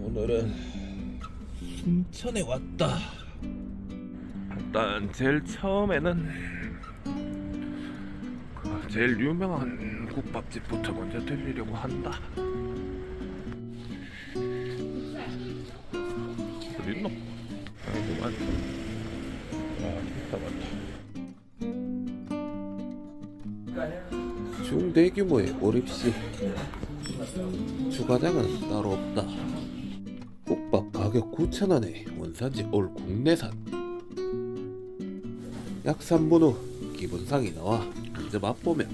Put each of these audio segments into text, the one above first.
오늘은 순천에 왔다. 일단 제일 처음에는 그 제일 유명한 국밥집부터 먼저 들리려고 한다. 어디 있노? 아이고만. 아, 진짜 많다. 중대규모의 오립시 주가장은 따로 없다 국밥 가격 9,000원에 원산지 올 국내산. 약 3분 후 기본상이 나와 먼저 맛보면.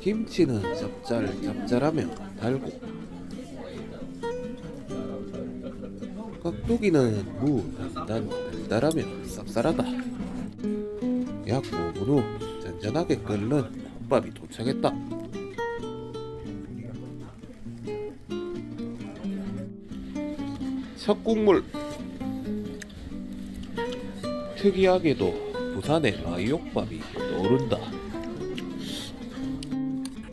김치는 짭짤 짭짤하며 달고. 깍두기는 무 단단 달달하며 쌉쌀하다. 약 5분 후 잔잔하게 끓는 국밥이 도착했다. 첫 국물 특이하게도 부산의 라이옥밥이 떠오른다.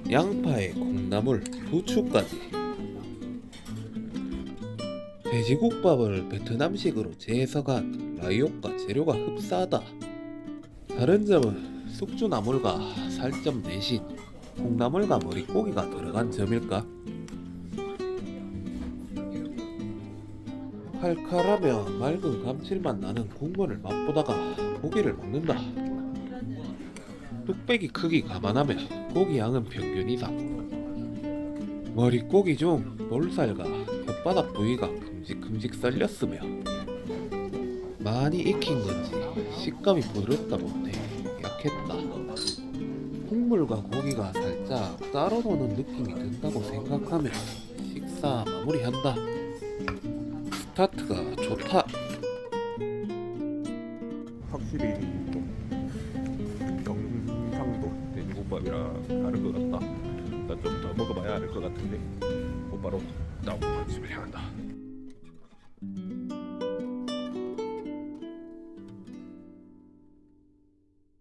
양파에 콩나물, 부추까지 돼지국밥을 베트남식으로 재해석한 라이옥과 재료가 흡사하다. 다른 점은 숙주나물과 살점 대신 콩나물과 머릿고기가 들어간 점일까? 칼칼하며 맑은 감칠맛 나는 국물을 맛보다가 고기를 먹는다. 뚝배기 크기 감안하면 고기 양은 평균 이상. 머릿고기 중 볼살과 혓바닥 부위가 큼직큼직 썰렸으며 많이 익힌 건지 식감이 부드럽다 못해 약했다. 국물과 고기가 살짝 따로 노는 느낌이 든다고 생각하며 식사 마무리한다. 스타트가 좋다. 확실히 경상도 돼지국밥이랑 다른 것 같다. 일단 좀더 먹어봐야 알 것 같은데 곧바로 다음 집을 향한다.